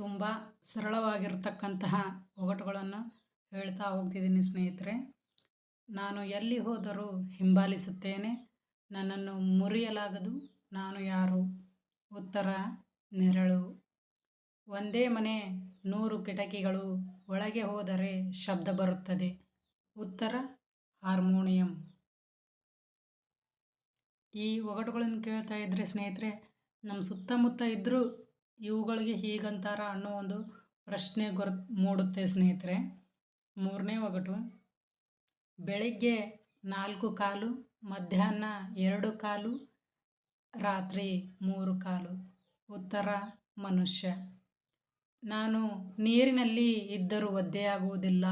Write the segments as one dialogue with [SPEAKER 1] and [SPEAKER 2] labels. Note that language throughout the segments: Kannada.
[SPEAKER 1] ತುಂಬ ಸರಳವಾಗಿರ್ತಕ್ಕಂತಹ ಒಗಟುಗಳನ್ನು ಹೇಳ್ತಾ ಹೋಗ್ತಿದ್ದೀನಿ ಸ್ನೇಹಿತರೆ. ನಾನು ಎಲ್ಲಿ ಹೋದರೂ ಹಿಂಬಾಲಿಸುತ್ತೇನೆ. ನನ್ನನ್ನು ಮುರಿಯಲಾಗದು. ನಾನು ಯಾರು? ಉತ್ತರ, ನೆರಳು. ಒಂದೇ ಮನೆ, ನೂರು ಕಿಟಕಿಗಳು ಒಳಗೆ ಹೋದರೆ ಶಬ್ದ ಬರುತ್ತದೆ. ಉತ್ತರ, ಹಾರ್ಮೋನಿಯಂ. ಈ ಒಗಟುಗಳನ್ನು ಕೇಳ್ತಾ ಇದ್ದರೆ ಸ್ನೇಹಿತರೆ, ನಮ್ಮ ಸುತ್ತಮುತ್ತ ಇದ್ದರೂ ಇವುಗಳಿಗೆ ಹೀಗಂತಾರ ಅನ್ನೋ ಒಂದು ಪ್ರಶ್ನೆ ಗೊರ್, ಮೂಡುತ್ತೆ ಸ್ನೇಹಿತರೆ. ಮೂರನೇ ಒಗಟು. ಬೆಳಿಗ್ಗೆ ನಾಲ್ಕು ಕಾಲು, ಮಧ್ಯಾಹ್ನ ಎರಡು ಕಾಲು, ರಾತ್ರಿ ಮೂರು ಕಾಲು. ಉತ್ತರ, ಮನುಷ್ಯ. ನಾನು ನೀರಿನಲ್ಲಿ ಇದ್ದರೂ ಒದ್ದೆಯಾಗುವುದಿಲ್ಲ.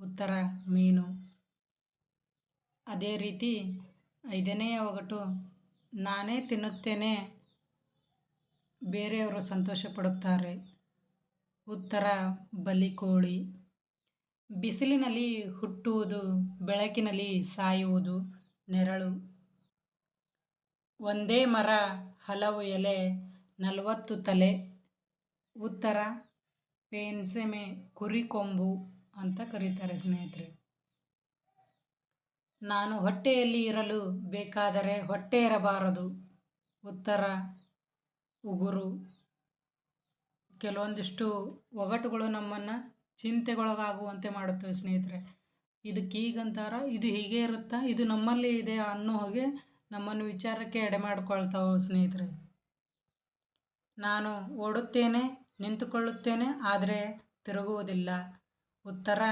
[SPEAKER 1] ಉತ್ತರ, ಮೀನು. ಅದೇ ರೀತಿ ಐದನೆಯ ಒಗಟು. ನಾನೇ ತಿನ್ನುತ್ತೇನೆ ಬೇರೆಯವರು ಸಂತೋಷ ಪಡುತ್ತಾರೆ ಉತ್ತರ ಬಲಿಕೋಳಿ ಬಿಸಿಲಿನಲ್ಲಿ ಹುಟ್ಟುವುದು, ಬೆಳಕಿನಲ್ಲಿ ಸಾಯುವುದು, ನೆರಳು. ಒಂದೇ ಮರ, ಹಲವು ಎಲೆ, ನಲವತ್ತು ತಲೆ. ಉತ್ತರ, ಪೇನ್ಸೆಮೆ ಕುರಿಕೊಂಬು ಅಂತ ಕರೀತಾರೆ ಸ್ನೇಹಿತರೆ. ನಾನು ಹೊಟ್ಟೆಯಲ್ಲಿ ಇರಲು ಬೇಕಾದರೆ ಹೊಟ್ಟೆ ಇರಬಾರದು. ಉತ್ತರ ಉಗುರು. ಕೆಲವೊಂದಿಷ್ಟು ಒಗಟುಗಳು ನಮ್ಮನ್ನು ಚಿಂತೆಗೊಳಗಾಗುವಂತೆ ಮಾಡುತ್ತವೆ ಸ್ನೇಹಿತರೆ. ಇದಕ್ಕೆ ಹೀಗಂತಾರ ಇದು ಹೀಗೆ ಇರುತ್ತಾ, ಇದು ನಮ್ಮಲ್ಲಿ ಇದೆ ಅನ್ನೋ ಹಾಗೆ ನಮ್ಮನ್ನು ವಿಚಾರಕ್ಕೆ ಎಡೆ ಮಾಡಿಕೊಳ್ತಾವೆ ಸ್ನೇಹಿತರೆ. ನಾನು ಓಡುತ್ತೇನೆ, ನಿಂತುಕೊಳ್ಳುತ್ತೇನೆ, ಆದರೆ ತಿರುಗುವುದಿಲ್ಲ. ಉತ್ತರ,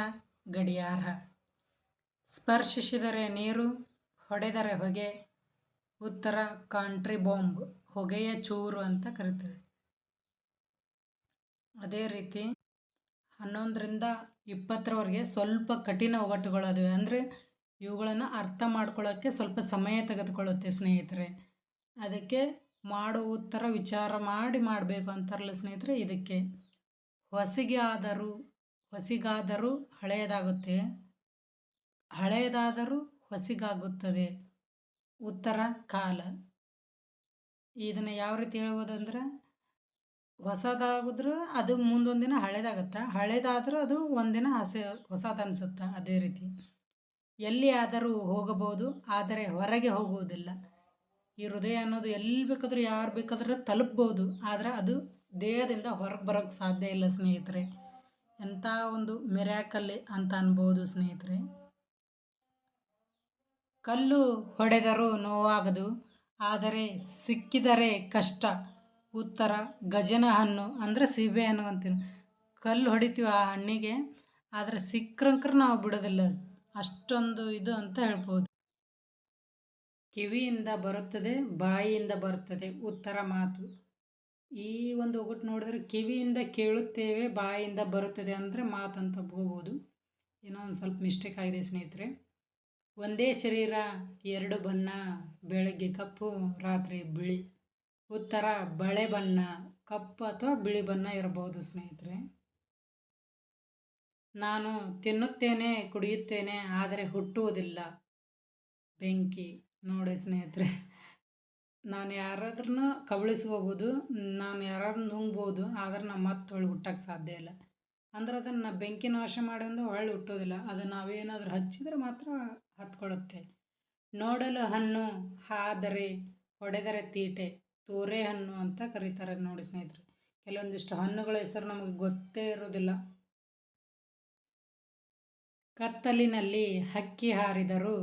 [SPEAKER 1] ಗಡಿಯಾರ. ಸ್ಪರ್ಶಿಸಿದರೆ ನೀರು, ಹೊಡೆದರೆ ಹೊಗೆ. ಉತ್ತರ ಕಾಂಟ್ರಿ ಬಾಂಬ್ ಹೊಗೆಯ ಚೂರು ಅಂತ ಕರೀತಾರೆ ಅದೇ ರೀತಿ ಹನ್ನೊಂದರಿಂದ ಇಪ್ಪತ್ತರವರೆಗೆ ಸ್ವಲ್ಪ ಕಠಿಣ ಒಗಟುಗಳಾದವೆ ಅಂದರೆ ಇವುಗಳನ್ನು ಅರ್ಥ ಮಾಡ್ಕೊಳ್ಳೋಕ್ಕೆ ಸ್ವಲ್ಪ ಸಮಯ ತೆಗೆದುಕೊಳ್ಳುತ್ತೆ ಸ್ನೇಹಿತರೆ. ಅದಕ್ಕೆ ಮಾಡೋ ಉತ್ತರ ವಿಚಾರ ಮಾಡಿ ಮಾಡಬೇಕು ಅಂತಾರಲ್ಲ ಸ್ನೇಹಿತರೆ ಇದಕ್ಕೆ. ಹೊಸಿಗೆ ಆದರೂ ಹೊಸಿಗಾದರೂ ಹಳೆಯದಾಗುತ್ತೆ. ಹಳೆಯದಾದರೂ ಹೊಸಿಗಾಗುತ್ತದೆ. ಉತ್ತರ ಕಾಲ. ಇದನ್ನು ಯಾವ ರೀತಿ ಹೇಳ್ಬೋದಂದ್ರೆ ಹೊಸದಾಗಿದ್ರೂ ಅದು ಮುಂದೊಂದು ದಿನ ಹಳೇದಾಗತ್ತೆ. ಹಳೇದಾದರೂ ಅದು ಒಂದಿನ ಹಸ, ಹೊಸದು ಅದೇ ರೀತಿ. ಎಲ್ಲಿ ಆದರೂ ಹೋಗಬಹುದು, ಆದರೆ ಹೊರಗೆ ಹೋಗುವುದಿಲ್ಲ. ಈ ಹೃದಯ ಅನ್ನೋದು ಎಲ್ಲಿ ಬೇಕಾದರೂ ಯಾರು ಬೇಕಾದರೂ ತಲುಪ್ಬೋದು, ಆದರೆ ಅದು ದೇಹದಿಂದ ಹೊರಗೆ ಬರೋಕ್ಕೆ ಸಾಧ್ಯ ಇಲ್ಲ ಸ್ನೇಹಿತರೆ. ಎಂಥ ಒಂದು ಮಿರಾಕಲ್ಲಿ ಅಂತ ಅನ್ಬೋದು ಸ್ನೇಹಿತರೆ. ಕಲ್ಲು ಹೊಡೆದರೂ ನೋವಾಗದು ಆದರೆ ಸಿಕ್ಕಿದರೆ ಕಷ್ಟ. ಉತ್ತರ ಗಜನ ಹಣ್ಣು ಅಂದರೆ ಸೀಬೆ ಹಣ್ಣು ಅಂತೀವಿ ಕಲ್ಲು ಹೊಡಿತೀವಿ ಆ ಹಣ್ಣಿಗೆ, ಆದರೆ ಸಿಕ್ಕ್ರಂಕ್ರೆ ನಾವು ಬಿಡೋದಿಲ್ಲ. ಅಷ್ಟೊಂದು ಇದು ಅಂತ ಹೇಳ್ಬೋದು. ಕಿವಿಯಿಂದ ಬರುತ್ತದೆ ಬಾಯಿಯಿಂದ ಬರುತ್ತದೆ. ಉತ್ತರ ಮಾತು. ಈ ಒಂದು ಒಗ್ಗಟ್ಟು ನೋಡಿದ್ರೆ ಕಿವಿಯಿಂದ ಕೇಳುತ್ತೇವೆ ಬಾಯಿಯಿಂದ ಬರುತ್ತದೆ ಅಂದರೆ ಮಾತಂತ ಹೋಗ್ಬೋದು. ಏನೋ ಒಂದು ಸ್ವಲ್ಪ ಮಿಸ್ಟೇಕ್ ಆಗಿದೆ ಸ್ನೇಹಿತರೆ. ಒಂದೇ ಶರೀರ, ಎರಡು ಬಣ್ಣ, ಬೆಳಗ್ಗೆ ಕಪ್ಪು, ರಾತ್ರಿ ಬಿಳಿ. ಉತ್ತರ ಬಳೆ ಬಣ್ಣ, ಕಪ್ಪು ಅಥವಾ ಬಿಳಿ ಬಣ್ಣ ಇರಬಹುದು ಸ್ನೇಹಿತರೆ. ನಾನು ತಿನ್ನುತ್ತೇನೆ, ಕುಡಿಯುತ್ತೇನೆ, ಆದರೆ ಹುಟ್ಟುವುದಿಲ್ಲ. ಬೆಂಕಿ, ನೋಡಿ ಸ್ನೇಹಿತರೆ. ನಾನು ಯಾರಾದ್ರೂ ಕಬಳಿಸ್ಕೋಬೋದು ನಾನು ಯಾರಾದ್ರೂ ನುಂಗ್ಬೋದು ಆದರೆ ನಮ್ಮ ಮತ್ತೆ ಹೊಳ್ಳಿ ಹುಟ್ಟಕ್ಕೆ ಸಾಧ್ಯ ಇಲ್ಲ. ಅಂದ್ರೆ ಅದನ್ನು ಬೆಂಕಿ ನಾಶ ಮಾಡಿಂದು ಹೊಳ್ಳಿ ಹುಟ್ಟೋದಿಲ್ಲ. ಅದು ನಾವೇನಾದರೂ ಹಚ್ಚಿದ್ರೆ ಮಾತ್ರ ಹತ್ಕೊಡುತ್ತೆ ನೋಡಲು ಹಣ್ಣು, ಹಾದರೆ, ಹೊಡೆದರೆ ತೀಟೆ, ತೋರೆ ಹಣ್ಣು ಅಂತ ಕರೀತಾರೆ ನೋಡಿ ಸ್ನೇಹಿತರೆ. ಕೆಲವೊಂದಿಷ್ಟು ಹಣ್ಣುಗಳ ಹೆಸರು ನಮಗೆ ಗೊತ್ತೇ ಇರೋದಿಲ್ಲ. ಕತ್ತಲಿನಲ್ಲಿ ಹಕ್ಕಿ ಹಾರಿದರೂ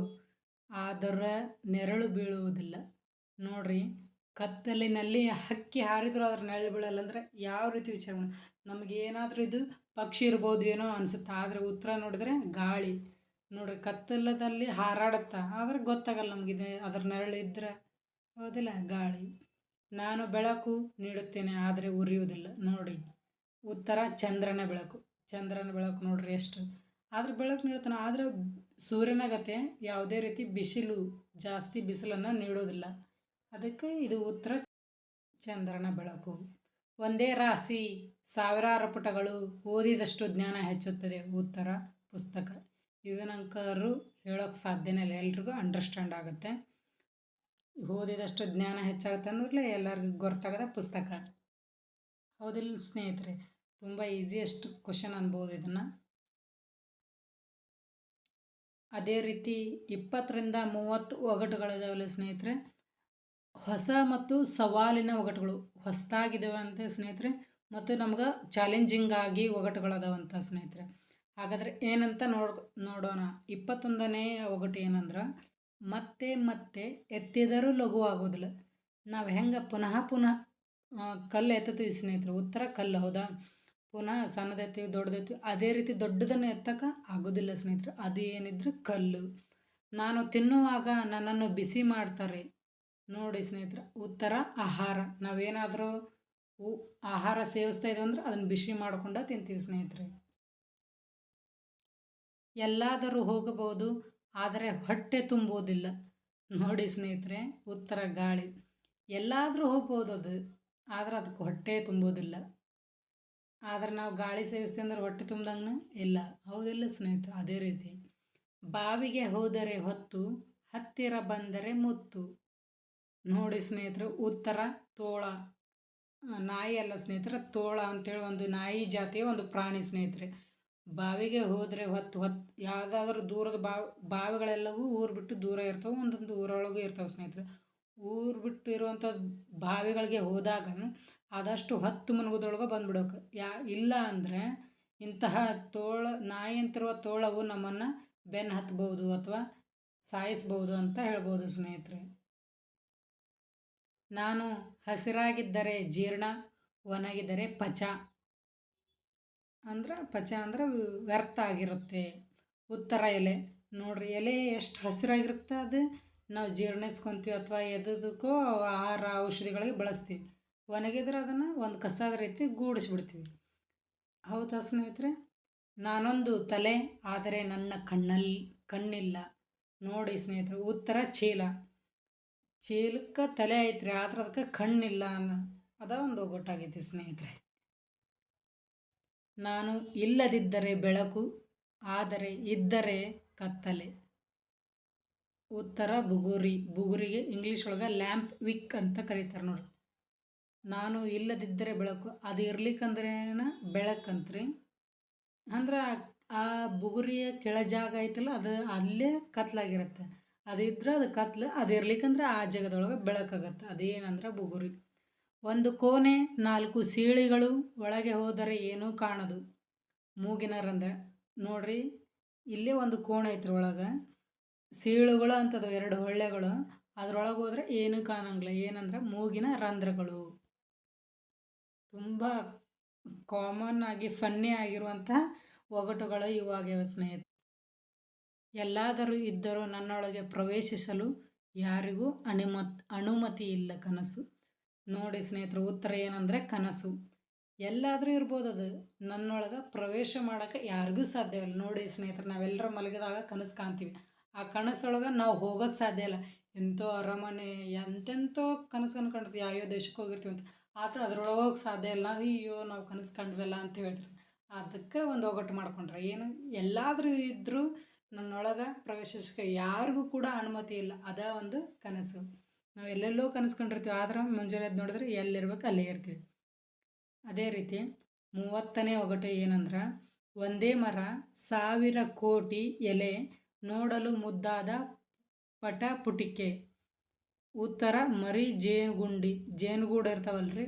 [SPEAKER 1] ಅದರ ನೆರಳು ಬೀಳುವುದಿಲ್ಲ. ನೋಡ್ರಿ, ಕತ್ತಲಿನಲ್ಲಿ ಹಕ್ಕಿ ಹಾರಿದರೂ ಅದ್ರ ನೆರಳು ಬೀಳಲ್ಲ ಅಂದರೆ ಯಾವ ರೀತಿ ವಿಚಾರ ನಮಗೇನಾದರೂ ಇದು ಪಕ್ಷಿ ಇರ್ಬೋದು ಏನೋ ಅನಿಸುತ್ತೆ. ಆದರೆ ಉತ್ತರ ನೋಡಿದ್ರೆ ಗಾಳಿ. ನೋಡ್ರಿ, ಕತ್ತಲದಲ್ಲಿ ಹಾರಾಡುತ್ತಾ? ಆದರೆ ಗೊತ್ತಾಗಲ್ಲ ನಮಗಿದೆ ಅದರ ನೆರಳು ಇದ್ದರೆ ಹೌದಿಲ್ಲ? ಗಾಳಿ. ನಾನು ಬೆಳಕು ನೀಡುತ್ತೇನೆ, ಆದರೆ ಉರಿಯುವುದಿಲ್ಲ. ನೋಡಿ, ಉತ್ತರ ಚಂದ್ರನ ಬೆಳಕು. ಚಂದ್ರನ ಬೆಳಕು ನೋಡ್ರಿ ಎಷ್ಟು. ಆದರೆ ಬೆಳಕು ನೀಡುತ್ತಾನೆ, ಆದರೆ ಸೂರ್ಯನ ಗತೆ ಯಾವುದೇ ರೀತಿ ಬಿಸಿಲು, ಜಾಸ್ತಿ ಬಿಸಿಲನ್ನು ನೀಡೋದಿಲ್ಲ ಅದಕ್ಕೆ ಇದು ಉತ್ತರ ಚಂದ್ರನ ಬೆಳಕು. ಒಂದೇ ರಾಶಿ. ಸಾವಿರಾರು ಪುಟಗಳು ಓದಿದಷ್ಟು ಜ್ಞಾನ ಹೆಚ್ಚುತ್ತದೆ, ಉತ್ತರ ಪುಸ್ತಕ. ಇದನ್ನಂಕರು ಹೇಳೋಕ್ಕೆ ಸಾಧ್ಯನೇ ಇಲ್ಲ, ಎಲ್ರಿಗೂ ಅಂಡರ್ಸ್ಟ್ಯಾಂಡ್ ಆಗುತ್ತೆ. ಓದಿದಷ್ಟು ಜ್ಞಾನ ಹೆಚ್ಚಾಗುತ್ತೆ ಅಂದ್ರೆ ಎಲ್ಲರಿಗೂ ಗೊತ್ತಾಗದ ಪುಸ್ತಕ. ಹೌದಿಲ್ಲ ಸ್ನೇಹಿತರೆ, ತುಂಬ ಈಸಿಯೆಸ್ಟ್ ಕ್ವಶನ್ ಅನ್ಬೋದು ಇದನ್ನು. ಅದೇ ರೀತಿ ಇಪ್ಪತ್ತರಿಂದ ಮೂವತ್ತು ಒಗಟುಗಳಿದಾವಲ್ಲ ಸ್ನೇಹಿತರೆ. ಹೊಸ ಮತ್ತು ಸವಾಲಿನ ಒಗಟುಗಳು ಹೊಸದಾಗಿದ್ದಾವೆ ಅಂತ ಸ್ನೇಹಿತರೆ. ಮತ್ತು ನಮ್ಗೆ ಚಾಲೆಂಜಿಂಗ್ ಆಗಿ ಒಗಟುಗಳದಾವಂತ ಸ್ನೇಹಿತರೆ. ಹಾಗಾದರೆ ಏನಂತ ನೋಡ್, ನೋಡೋಣ. ಇಪ್ಪತ್ತೊಂದನೇ ಒಗಟು ಏನಂದ್ರೆ, ಮತ್ತೆ ಮತ್ತೆ ಎತ್ತಿದರೂ ಲಘು ಆಗೋದಿಲ್ಲ. ನಾವು ಹೆಂಗೆ ಪುನಃ ಪುನಃ ಕಲ್ಲು ಎತ್ತತೀವಿ ಸ್ನೇಹಿತರು. ಉತ್ತರ ಕಲ್ಲು ಹೌದಾ? ಪುನಃ ಸಣ್ಣದೆತ್ತೀವಿ ದೊಡ್ಡದೆತ್ತೀವಿ ಅದೇ ರೀತಿ ದೊಡ್ಡದನ್ನು ಎತ್ತಕ್ಕೆ ಆಗೋದಿಲ್ಲ ಸ್ನೇಹಿತರು. ಅದು ಏನಿದ್ರು ಕಲ್ಲು. ನಾನು ತಿನ್ನುವಾಗ ನನ್ನನ್ನು ಬಿಸಿ ಮಾಡ್ತಾರೆ. ನೋಡಿ ಸ್ನೇಹಿತರೆ, ಉತ್ತರ ಆಹಾರ. ನಾವೇನಾದರೂ ಉ ಆಹಾರ ಸೇವಿಸ್ತಾ ಇದ್ದೀವಿ ಅಂದ್ರೆ ಅದನ್ನು ಬಿಸಿ ಮಾಡ್ಕೊಂಡು ತಿಂತೀವಿ ಸ್ನೇಹಿತರೆ. ಎಲ್ಲಾದರೂ ಹೋಗಬಹುದು, ಆದರೆ ಹೊಟ್ಟೆ ತುಂಬುವುದಿಲ್ಲ ನೋಡಿ ಸ್ನೇಹಿತರೆ, ಉತ್ತರ ಗಾಳಿ. ಎಲ್ಲಾದರೂ ಹೋಗ್ಬೋದು ಅದು, ಆದರೆ ಅದಕ್ಕೆ ಹೊಟ್ಟೆ ತುಂಬೋದಿಲ್ಲ. ಆದರೆ ನಾವು ಗಾಳಿ ಸೇವಿಸ್ತೀವಿ ಅಂದ್ರೆ ಹೊಟ್ಟೆ ತುಂಬ್ದಂಗೆ ಇಲ್ಲ. ಹೌದಿಲ್ಲ ಸ್ನೇಹಿತರೆ, ಅದೇ ರೀತಿ. ಬಾವಿಗೆ ಹೋದರೆ ಹೊತ್ತು, ಹತ್ತಿರ ಬಂದರೆ ಮುತ್ತು. ನೋಡಿ ಸ್ನೇಹಿತರೆ, ಉತ್ತರ ತೋಳ. ನಾಯಿ ಅಲ್ಲ ಸ್ನೇಹಿತರೆ, ತೋಳ ಅಂತೇಳಿ ಒಂದು ನಾಯಿ ಜಾತಿಯ ಒಂದು ಪ್ರಾಣಿ ಸ್ನೇಹಿತರೆ. ಬಾವಿಗೆ ಹೋದರೆ ಹೊತ್ತು ಹೊತ್ತು ಯಾವುದಾದ್ರೂ ದೂರದ ಬಾವಿ, ಬಾವಿಗಳೆಲ್ಲವೂ ಊರು ಬಿಟ್ಟು ದೂರ ಇರ್ತವೆ, ಒಂದೊಂದು ಊರೊಳಗೂ ಇರ್ತವೆ ಸ್ನೇಹಿತರೆ. ಊರು ಬಿಟ್ಟು ಇರುವಂಥ ಬಾವಿಗಳಿಗೆ ಹೋದಾಗ ಆದಷ್ಟು ಹತ್ತು ಮುನ್ಗುದ್ರೊಳಗೆ ಬಂದ್ಬಿಡೋಕೆ. ಯಾ, ಇಲ್ಲ ಅಂದರೆ ಇಂತಹ ತೋಳ, ನಾಯಿ ಅಂತಿರುವ ತೋಳವು ನಮ್ಮನ್ನು ಬೆನ್ನು ಹತ್ಬೋದು ಅಥವಾ ಸಾಯಿಸ್ಬೋದು ಅಂತ ಹೇಳ್ಬೋದು ಸ್ನೇಹಿತರೆ. ನಾನು ಹಸಿರಾಗಿದ್ದರೆ ಜೀರ್ಣ, ಒಣಗಿದರೆ ಪಚ. ಅಂದ್ರೆ ಪಚ ಅಂದ್ರೆ ವ್ಯರ್ಥ ಆಗಿರುತ್ತೆ. ಉತ್ತರ ಎಲೆ. ನೋಡ್ರಿ, ಎಲೆ ಎಷ್ಟು ಹಸಿರಾಗಿರುತ್ತೆ ಅದು? ನಾವು ಜೀರ್ಣಿಸ್ಕೊತೀವಿ ಅಥವಾ ಎದಕ್ಕೋ ಆಹಾರ ಔಷಧಿಗಳಿಗೆ ಬಳಸ್ತೀವಿ. ಒಣಗಿದ್ರೆ ಅದನ್ನು ಒಂದು ಕಸದ ರೀತಿ ಗೂಡಿಸ್ಬಿಡ್ತೀವಿ. ಹೌದಾ ಸ್ನೇಹಿತರೆ? ನಾನೊಂದು ತಲೆ, ಆದರೆ ನನ್ನ ಕಣ್ಣಲ್ಲಿ ಕಣ್ಣಿಲ್ಲ. ನೋಡಿ ಸ್ನೇಹಿತರೆ, ಉತ್ತರ ಚೀಲ. ಚೀಲಕ್ಕೆ ತಲೆ ಐತ್ರಿ, ಆದ್ರೆ ಅದಕ್ಕೆ ಕಣ್ಣಿಲ್ಲ ಅನ್ನೋ, ಅದ ಒಂದು ಒಗ್ಗಟ್ಟಾಗೈತಿ ಸ್ನೇಹಿತರೆ. ನಾನು ಇಲ್ಲದಿದ್ದರೆ ಬೆಳಕು, ಆದರೆ ಇದ್ದರೆ ಕತ್ತಲೆ. ಉತ್ತರ ಬುಗುರಿ, ಬುಗುರಿಗೆ ಇಂಗ್ಲೀಷ್ ಒಳಗೆ ಲ್ಯಾಂಪ್ ವಿಕ್ ಅಂತ ಕರೀತಾರೆ ನೋಡಿ ನಾನು ಇಲ್ಲದಿದ್ದರೆ ಬೆಳಕು, ಅದು ಇರ್ಲಿಕ್ಕಂದ್ರೇನ ಬೆಳಕಂತ್ರಿ ಅಂದ್ರೆ ಆ ಬುಗುರಿಯ ಕೆಳ ಜಾಗ ಐತಲ್ಲ, ಅದು ಅಲ್ಲೇ ಕತ್ಲಾಗಿರುತ್ತೆ. ಅದಿದ್ರೆ ಅದು ಕತ್ಲು ಅದಿರ್ಲಿಕ್ಕಂದ್ರೆ ಆ ಜಾಗದೊಳಗೆ ಬೆಳಕಾಗತ್ತೆ. ಅದೇನಂದ್ರೆ ಬುಗುರಿ. ಒಂದು ಕೋಣೆ, ನಾಲ್ಕು ಸೀಳಿಗಳು ಒಳಗೆ ಹೋದರೆ ಏನೂ ಕಾಣದು. ಮೂಗಿನ ರಂಧ್ರ. ನೋಡ್ರಿ, ಇಲ್ಲೇ ಒಂದು ಕೋಣೆ ಐತ್ರಿ ಒಳಗೆ. ಸೀಳುಗಳು ಅಂತದವು ಎರಡು ಹೊಳ್ಳೆಗಳು. ಅದ್ರೊಳಗೆ ಹೋದ್ರೆ ಏನೂ ಕಾಣಂಗಿಲ್ಲ. ಏನಂದ್ರೆ ಮೂಗಿನ ರಂಧ್ರಗಳು. ತುಂಬ ಕಾಮನ್ ಆಗಿ ಫನ್ನಿ ಆಗಿರುವಂತಹ ಒಗಟುಗಳು ಇವಾಗ ಸ್ನೇಹಿತ ಎಲ್ಲಾದರೂ ಇದ್ದರೂ ನನ್ನೊಳಗೆ ಪ್ರವೇಶಿಸಲು ಯಾರಿಗೂ ಅನುಮತ್ ಅನುಮತಿ ಇಲ್ಲ ಕನಸು. ನೋಡಿ ಸ್ನೇಹಿತರು, ಉತ್ತರ ಏನಂದರೆ ಕನಸು. ಎಲ್ಲಾದರೂ ಇರ್ಬೋದು ಅದು. ನನ್ನೊಳಗೆ ಪ್ರವೇಶ ಮಾಡೋಕ್ಕೆ ಯಾರಿಗೂ ಸಾಧ್ಯವಿಲ್ಲ ನೋಡಿ ಸ್ನೇಹಿತರು, ನಾವೆಲ್ಲರೂ ಮಲಗಿದಾಗ ಕನಸು ಕಾಣ್ತೀವಿ. ಆ ಕನಸೊಳಗೆ ನಾವು ಹೋಗೋಕ್ಕೆ ಸಾಧ್ಯ ಇಲ್ಲ. ಎಂಥೋ ಅರಮನೆ ಎಂತೆಂಥೋ ಕನಸು ಅನ್ಕೊಂಡಿರ್ತೀವಿ ಯಾವ ದೇಶಕ್ಕೆ ಹೋಗಿರ್ತೀವಿ ಅಂತ. ಆತ ಅದ್ರೊಳಗೆ ಸಾಧ್ಯ ಇಲ್ಲ. ಅಯ್ಯೋ, ನಾವು ಕನಸು ಕಂಡ್ವಲ್ಲ ಅಂತ ಹೇಳ್ತೀವಿ ಅದಕ್ಕೆ ಒಂದು ಒಗ್ಗಟ್ಟು ಮಾಡ್ಕೊಂಡ್ರೆ. ಏನು, ಎಲ್ಲಾದರೂ ಇದ್ದರೂ ನನ್ನೊಳಗೆ ಪ್ರವೇಶಿಸಕ್ಕೆ ಯಾರಿಗೂ ಕೂಡ ಅನುಮತಿ ಇಲ್ಲ. ಅದ ಒಂದು ಕನಸು. ನಾವು ಎಲ್ಲೆಲ್ಲೋ ಕನಸು ಕಂಡಿರ್ತೀವಿ ಆದ್ರೆ ಮುಂಜಾನೆ ನೋಡಿದ್ರೆ ಎಲ್ಲಿರ್ಬೇಕು ಅಲ್ಲೇ ಇರ್ತೀವಿ. ಅದೇ ರೀತಿ ಮೂವತ್ತನೇ ಒಗಟು ಏನಂದ್ರೆ, ಒಂದೇ ಮರ, ಸಾವಿರ ಕೋಟಿ ಎಲೆ ನೋಡಲು ಮುದ್ದಾದ ಪಟ ಪುಟಿಕೆ ಉತ್ತರ ಮರಿ ಜೇನುಗುಂಡಿ. ಜೇನುಗೂಡು ಇರ್ತಾವಲ್ರಿ.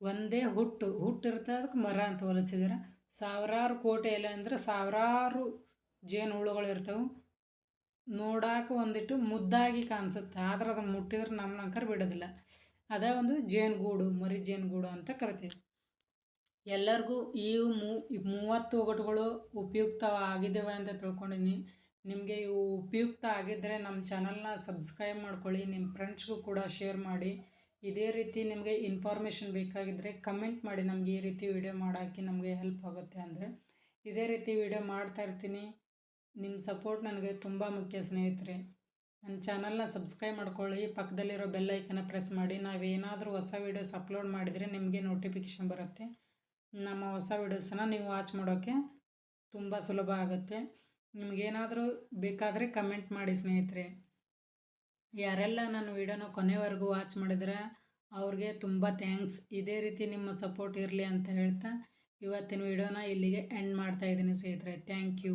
[SPEAKER 1] ಒಂದೇ ಹುಟ್ಟು. ಹುಟ್ಟು ಅದಕ್ಕೆ ಮರ ಅಂತ ಹೋಲಿಸಿದ್ರೆ. ಸಾವಿರಾರು ಕೋಟಿ ಎಲೆ ಅಂದರೆ ಸಾವಿರಾರು ಜೇನು ಹುಳುಗಳು ಇರ್ತವೆ. ನೋಡಾಕ ಒಂದಿಟ್ಟು ಮುದ್ದಾಗಿ ಕಾಣಿಸುತ್ತೆ. ಆದ್ರೆ ಅದನ್ನು ಮುಟ್ಟಿದ್ರೆ ನಮ್ಮ ನಂಕರ್ ಬಿಡೋದಿಲ್ಲ. ಅದೇ ಒಂದು ಜೇನುಗೂಡು ಮರಿ ಜೇನುಗೂಡು ಅಂತ ಕರಿತೀವಿ. ಎಲ್ಲರಿಗೂ ಈ ಮೂವತ್ತು ಒಗಟುಗಳು ಉಪಯುಕ್ತ ಆಗಿದ್ದೇವೆ ಅಂತ ತಿಳ್ಕೊಂಡಿನಿ. ನಿಮಗೆ ಇವು ಉಪಯುಕ್ತ ಆಗಿದ್ದರೆ ನಮ್ಮ ಚಾನಲ್ನ ಸಬ್ಸ್ಕ್ರೈಬ್ ಮಾಡ್ಕೊಳ್ಳಿ ನಿಮ್ಮ ಫ್ರೆಂಡ್ಸ್ಗೂ ಕೂಡ ಶೇರ್ ಮಾಡಿ. ಇದೇ ರೀತಿ ನಿಮಗೆ ಇನ್ಫಾರ್ಮೇಷನ್ ಬೇಕಾಗಿದ್ದರೆ ಕಮೆಂಟ್ ಮಾಡಿ. ನಮಗೆ ಈ ರೀತಿ ವಿಡಿಯೋ ಮಾಡೋಕ್ಕೆ ನಮಗೆ ಹೆಲ್ಪ್ ಆಗುತ್ತೆ ಅಂದರೆ. ಇದೇ ರೀತಿ ವಿಡಿಯೋ ಮಾಡ್ತಾ ಇರ್ತೀನಿ. ನಿಮ್ಮ ಸಪೋರ್ಟ್ ನನಗೆ ತುಂಬ ಮುಖ್ಯ ಸ್ನೇಹಿತರೆ. ನನ್ನ ಚಾನಲ್ನ ಸಬ್ಸ್ಕ್ರೈಬ್ ಮಾಡ್ಕೊಳ್ಳಿ, ಪಕ್ಕದಲ್ಲಿರೋ ಬೆಲ್ ಐಕನ್ನ ಪ್ರೆಸ್ ಮಾಡಿ. ನಾವೇನಾದರೂ ಹೊಸ ವೀಡಿಯೋಸ್ ಅಪ್ಲೋಡ್ ಮಾಡಿದರೆ ನಿಮಗೆ ನೋಟಿಫಿಕೇಷನ್ ಬರುತ್ತೆ. ನಮ್ಮ ಹೊಸ ವೀಡಿಯೋಸನ್ನು ನೀವು ವಾಚ್ ಮಾಡೋಕ್ಕೆ ತುಂಬ ಸುಲಭ ಆಗುತ್ತೆ. ನಿಮಗೇನಾದರೂ ಬೇಕಾದರೆ ಕಮೆಂಟ್ ಮಾಡಿ ಸ್ನೇಹಿತರೆ. ಯಾರೆಲ್ಲ ನನ್ನ ವೀಡಿಯೋನ ಕೊನೆವರೆಗೂ ವಾಚ್ ಮಾಡಿದ್ರೆ ಅವ್ರಿಗೆ ತುಂಬ ಥ್ಯಾಂಕ್ಸ್ ಇದೇ ರೀತಿ ನಿಮ್ಮ ಸಪೋರ್ಟ್ ಇರಲಿ ಅಂತ ಹೇಳ್ತಾ ಇವತ್ತಿನ ವಿಡಿಯೋನ ಇಲ್ಲಿಗೆ ಎಂಡ್ ಮಾಡ್ತಾ ಇದ್ದೀನಿ ಸ್ನೇಹಿತರೆ. Thank you